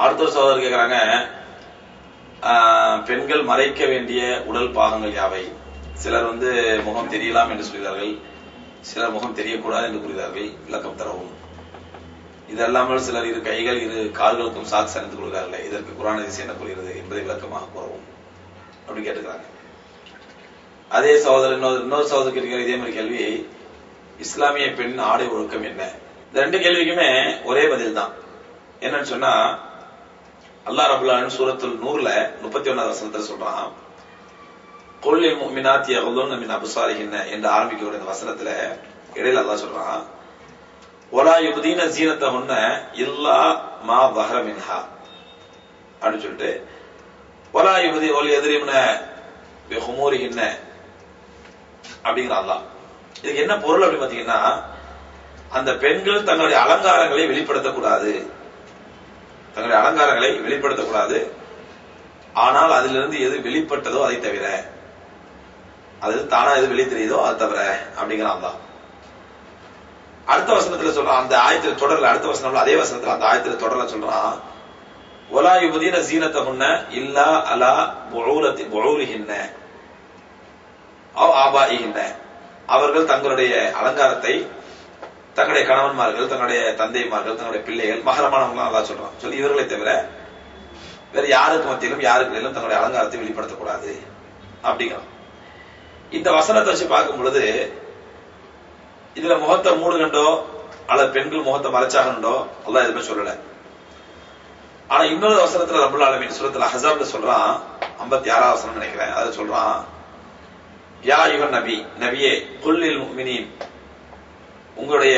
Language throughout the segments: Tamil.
அடுத்த ஒரு சகோதரர் கேக்குறாங்க ஆஹ், பெண்கள் மறைக்க வேண்டிய உடல் பாகங்கள் யாவை? சிலர் வந்து முகம் தெரியலாம் என்று சொல்கிறார்கள். சிலர் முகம் தெரியக்கூடாது என்று கூறுகிறார்கள். விளக்கம் தரவும். இதல்லாமல் சிலர் இரு கைகள் இரு கால்களுக்கும் சாக்ஸ் அணிந்து கொள்கிறார்கள் இதற்கு குரான் ஹதீஸ் என்ன கூறுகிறது என்பதை விளக்கமாக கூறவும். அப்படின்னு கேட்டுக்கிறாங்க. அதே சகோதரர் இன்னொரு இன்னொரு சகோதரர் கேட்கிற இதே மாதிரி கேள்வி. இஸ்லாமிய பெண் ஆடை ஒழுக்கம் என்ன? இந்த ரெண்டு கேள்விக்குமே ஒரே பதில் தான் என்னன்னு சொன்னா அல்லா ரபுல்லான் ஆலமீன் சூரத்துல் நூறுல முப்பத்தி ஒன்னாவது வசனத்துல சொல்றான் கொள்ளில் முமினாத் யகுலுன் மின் அபுசாரிகின்ன என்று ஆரம்பிக்கக்கூடிய இந்த வசனத்துல இடையில அல்லா சொல்றான் ஒலா யுபதீன ஜீனத்தஹுன்ன இல்லா மா வஹர மின்ஹா அப்படின்னு சொல்லிட்டு ஒலா யுபதி ஒலி எதிரிம்ன ஹுமூரிஹின்ன அப்படிங்கிற அல்லா இதுக்கு என்ன பொருள் அப்படின்னு பாத்தீங்கன்னா அந்த பெண்கள் தங்களுடைய அலங்காரங்களை வெளிப்படுத்தக்கூடாது. தங்களுடைய அலங்காரங்களை வெளிப்படுத்தக்கூடாது. ஆனால் அதிலிருந்து எது வெளிப்பட்டதோ அதை தவிர அது தானா எது வெளி தெரியுதோ அது தவிர அப்படிங்கிறான் தான் அடுத்த வசனத்துல சொல்றான் அந்த ஆயத்துல தொடர்ல அடுத்த வசனம்ல அதே வசனத்துல அந்த ஆயத்துல தொடர்ல சொல்றான். ஒலா யுபதீன சீனத்தை முன்ன இல்லா அலா புழூலத்தி புழூலிகின்ன அவ் ஆபாயிகின்ன அவர்கள் தங்களுடைய அலங்காரத்தை தங்களுடைய கணவன்மார்கள் தங்களுடைய தந்தைமார்கள் தங்களுடைய பிள்ளைகள் மகரமானவங்களாம் நல்லா சொல்றான். சொல்லி இவர்களை தவிர வேற யாருக்கு மத்தியிலும் யாருக்கு மேலும் தங்களுடைய அலங்காரத்தை வெளிப்படுத்தக்கூடாது அப்படிங்கிறான். இந்த வசனத்தை வச்சு பார்க்கும் பொழுது இதுல முகத்தை மூடுகண்டோ அல்லது பெண்கள் முகத்தை மறைச்சாகண்டோ அல்லாஹ் எதுவுமே சொல்லல. ஆனா இன்னொரு வசனத்துல ரபுல் ஆலமின் சுரத்துல ஹசாப்ல சொல்றான் ஐம்பத்தி ஆறாவது வசனம் நினைக்கிறேன். அதை சொல்றான் யா யுகன் நபி நபியே குல்லில் மினி உங்களுடைய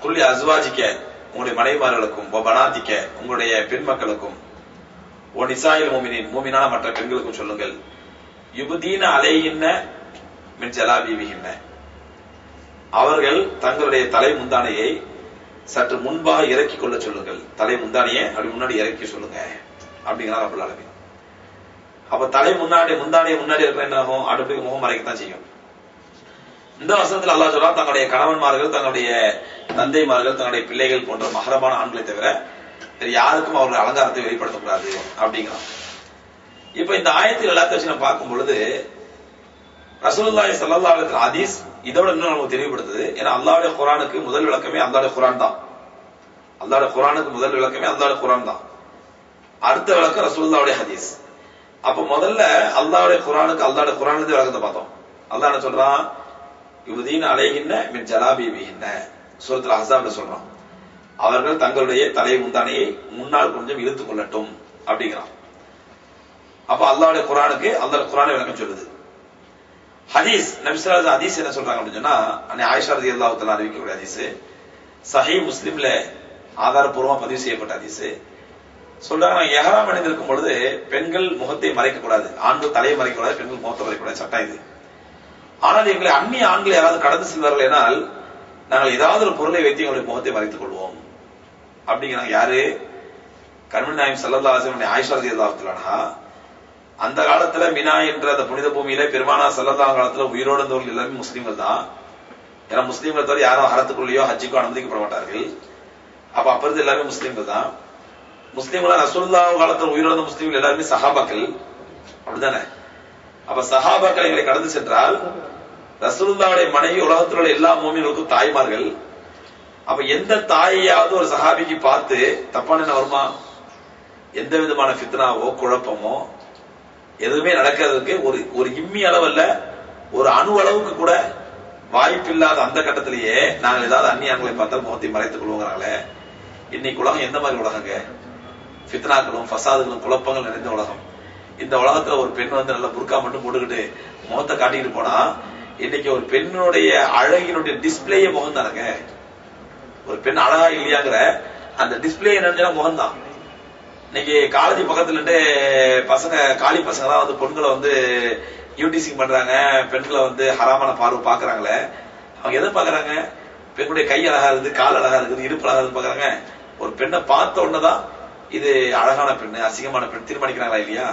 குள்ளி குல்லி அஸ்வாஜிக்க உங்களுடைய மனைவிமார்களுக்கும் ஒ பனாதிக்க உங்களுடைய பெண் மக்களுக்கும் ஓ நிசாயில் மூமினின் மூமினான மற்ற பெண்களுக்கும் சொல்லுங்கள். யுபுதீன அலையின்ன மின் ஜலாபீவிகின்ன அவர்கள் தங்களுடைய தலை முந்தானையை சற்று முன்பாக இறக்கி கொள்ள சொல்லுங்கள். தலை முந்தானையை அப்படி முன்னாடி இறக்கி சொல்லுங்க. அப்படிங்கிறார் அபுல் ஆலமீன். அப்ப தலை முன்னாடி முந்தானையை முன்னாடி இருக்கிற என்ன ஆகும்? அடுப்புக்கு முகம் மறைக்கத்தான் செய்யும். இந்த வசனத்தில் அல்லா சொல்றான் தங்களுடைய கணவன்மார்கள் தங்களுடைய தந்தைமார்கள் தங்களுடைய பிள்ளைகள் போன்ற மகரமான ஆண்களை தவிர வேறு யாருக்கும் அவர்கள் அலங்காரத்தை வெளிப்படுத்தக்கூடாது அப்படிங்கிறான். இப்ப இந்த ஆயத்தில் எல்லாத்தையும் வச்சு நம்ம பார்க்கும் பொழுது ரசூலுல்லாஹி சல்லா அலைஹி ஹதீஸ் இதோட இன்னும் நமக்கு தெளிவுபடுத்துது. ஏன்னா அல்லாவுடைய குரானுக்கு முதல் விளக்கமே அல்லாவுடைய குரான் தான். அல்லாவுடைய குரானுக்கு முதல் விளக்கமே அல்லாவுடைய குரான் தான். அடுத்த விளக்கம் ரசூல்லாவுடைய ஹதீஸ். அப்ப முதல்ல அல்லாவுடைய குரானுக்கு அல்லாவுடைய குரானுக்கு விளக்கத்தை பார்த்தோம். அல்லா என்ன சொல்றான்? யுவதீன் அலைகின்ன மின் ஜலாபீபிகின்ன சூரத்துல அஹ்ஸாப்ல சொல்றான் அவர்கள் தங்களுடைய தலை முந்தானையை முன்னால் கொஞ்சம் இழுத்துக் கொள்ளட்டும் அப்படிங்கிறான். அப்ப அல்லாவுடைய குரானுக்கு அந்த குரானை விளக்கம் சொல்லுது. ஹதீஸ் நபிஸ்வலாஸ் ஹதீஸ் என்ன சொல்றாங்க அப்படின்னு சொன்னா அன்னை ஆயிஷா ரதி அல்லாஹ் அறிவிக்கக்கூடிய ஹதீஸ் சஹி முஸ்லிம்ல ஆதாரப்பூர்வமா பதிவு செய்யப்பட்ட ஹதீஸ். சொல்றாங்க எஹராம் அணிந்திருக்கும் பொழுது பெண்கள் முகத்தை மறைக்கக்கூடாது ஆண்கள் தலையை மறைக்கக்கூடாது பெண்கள் முகத்தை மறைக்கக்கூடாது சட்டம் இது. ஆனால் எங்களை அந்நிய ஆண்கள் யாராவது கடந்து செல்வார்கள் எனால் நாங்கள் ஏதாவது ஒரு பொருளை வைத்து எங்களுடைய முகத்தை மறைத்துக் கொள்வோம். அப்படிங்கிறாங்க யாரு? கண்மணி நாயம் சல்லல்லா அலிஸ்லாம் ஆயிஷா அந்த காலத்துல மினா என்ற அந்த புனித பூமியில பெருமானா சல்லல்லா காலத்துல உயிரோடு இருந்தவர்கள் எல்லாருமே முஸ்லீம்கள் தான். ஏன்னா முஸ்லீம்கள் தவிர யாரும் ஹரத்துக்குள்ளேயோ ஹஜ்ஜிக்கோ அனுமதிக்கப்பட மாட்டார்கள். அப்ப அப்ப இருந்து எல்லாருமே முஸ்லீம்கள் தான். முஸ்லீம்களா ரசூல்லா காலத்துல உயிரோட இருந்த முஸ்லீம்கள் எல்லாருமே சஹாபாக்கள். அப்படித்தானே? அப்ப சஹாபாக்கள் எங்களை கடந்து சென்றால் ரசூலுல்லாவுடைய மனைவி உலகத்தில் உள்ள எல்லா மூமிகளுக்கும் தாய்மார்கள். அப்ப எந்த தாயையாவது ஒரு சஹாபிக்கு பார்த்து தப்பான என்ன வருமா? எந்த விதமான ஃபித்னாவோ குழப்பமோ எதுவுமே நடக்கிறதுக்கு ஒரு ஒரு இம்மி அளவல்ல ஒரு அணு அளவுக்கு கூட வாய்ப்பில்லாத அந்த கட்டத்திலேயே நாங்கள் ஏதாவது அந்நியான்களை பார்த்தா முகத்தை மறைத்துக் கொள்வோங்கிறாங்களே. இன்னைக்கு உலகம் எந்த மாதிரி உலகங்க? ஃபித்னாக்களும் ஃபசாதுகளும் குழப்பங்கள் நிறைந்த உலகம். இந்த உலகத்துல ஒரு பெண் வந்து நல்லா புர்கா மட்டும் போட்டுக்கிட்டு முகத்தை காட்டிக்கிட்டு போனா இன்னைக்கு ஒரு பெண்ணுடைய அழகினுடைய டிஸ்பிளேயே முகம் தானங்க ஒரு பெண் அழகா இல்லையாங்கிற அந்த டிஸ்பிளே என்னன்னா முகம் தான் இன்னைக்கு காலேஜ் பக்கத்துல இருந்து பசங்க காலி பசங்க தான் வந்து பொண்களை வந்து யூடிசிங் பண்றாங்க. பெண்களை வந்து ஹராமான பார்வை பாக்குறாங்களே அவங்க எதை பாக்குறாங்க பெண்ணுடைய கை அழகா இருக்குது கால் அழகா இருக்குது இடுப்பு அழகா இருக்குது பாக்குறாங்க ஒரு பெண்ணை பார்த்த உடனேதான் இது அழகான பெண்ணு அசிங்கமான பெண். தீர்மானிக்கிறாங்களா இல்லையா?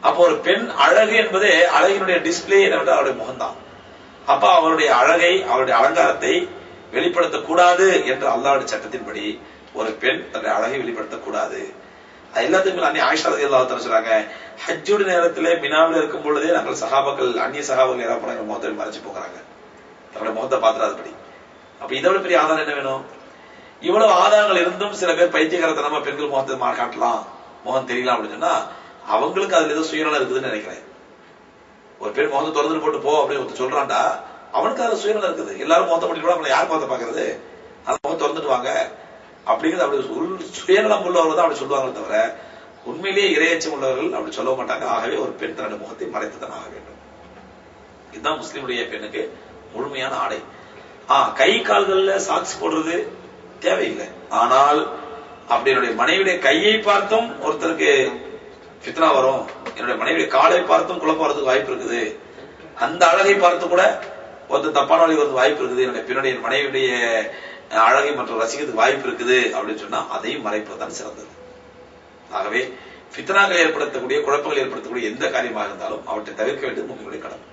அப்போ ஒரு பெண் அழகு என்பதே அழகினுடைய டிஸ்பிளே என்னவென்றால் அவருடைய முகம்தான். அப்ப அவருடைய அழகை அவருடைய அலங்காரத்தை வெளிப்படுத்தக்கூடாது என்ற அல்லாவுடைய சட்டத்தின்படி ஒரு பெண் தன்னுடைய அழகை வெளிப்படுத்தக்கூடாது. அது எல்லாத்துக்கும் அன்னி ஆயிஷா ரதி அல்லா சொல்றாங்க ஹஜ்ஜுடைய நேரத்துல மினாவில் இருக்கும் பொழுதே நாங்கள் சகாபாக்கள் அந்நிய சகாபாக்கள் யாராவது போனா முகத்தை மறைச்சு போகிறாங்க. தன்னுடைய முகத்தை பாத்துறாதபடி அப்ப இதை விட பெரிய ஆதாரம் என்ன வேணும்? இவ்வளவு ஆதாரங்கள் இருந்தும் சில பேர் பைத்தியகாரத்தனமா பெண்கள் முகத்தை மா- காட்டலாம் முகம் தெரியலாம் அப்படின்னு சொன்னா அவங்களுக்கு அதுல ஏதோ சுயநலம் இருக்குதுன்னு நினைக்கிறேன். ஒரு பேர் முகத்தை திறந்துட்டு போட்டு போ அப்படின்னு ஒருத்தர் சொல்றான்டா அவனுக்கு அதுல சுயநலம் இருக்குது. எல்லாரும் முகத்தை முடிட்டு கூட அவங்களை யார் முகத்தை பாக்குறது அந்த முகம் திறந்துட்டு வாங்க. அப்படிங்கிறது அப்படி உள் சுயநலம் உள்ளவர்கள் தான் அப்படி சொல்லுவாங்களே தவிர உண்மையிலேயே இரையச்சம் உள்ளவர்கள் அப்படி சொல்ல மாட்டாங்க. ஆகவே ஒரு பெண் தன்னுடைய முகத்தை மறைத்துதான் ஆக வேண்டும். இதுதான் முஸ்லீமுடைய பெண்ணுக்கு முழுமையான ஆடை. ஆ கை கால்கள்ல சாக்ஸ் போடுறது தேவையில்லை. ஆனால் அப்படி என்னுடைய மனைவியுடைய கையை பார்த்தும் ஒருத்தருக்கு ஃபித்னா வரும். என்னுடைய மனைவி காலை பார்த்தும் குழப்பம் வரதுக்கு வாய்ப்பு இருக்குது. அந்த அழகை பார்த்து கூட ஒருத்தர் தப்பான வழி வரது வாய்ப்பு இருக்குது. என்னுடைய பின்னுடைய மனைவியுடைய அஹ், அழகை மற்றும் ரசிக்கிறதுக்கு வாய்ப்பு இருக்குது அப்படின்னு சொன்னா அதையும் மறைப்பதுதான் சிறந்தது. ஆகவே ஃபித்னாக்கள் ஏற்படுத்தக்கூடிய குழப்பங்கள் ஏற்படுத்தக்கூடிய எந்த காரியமாக இருந்தாலும் அவற்றை தவிர்க்க வேண்டியது முக்கியமான கடமை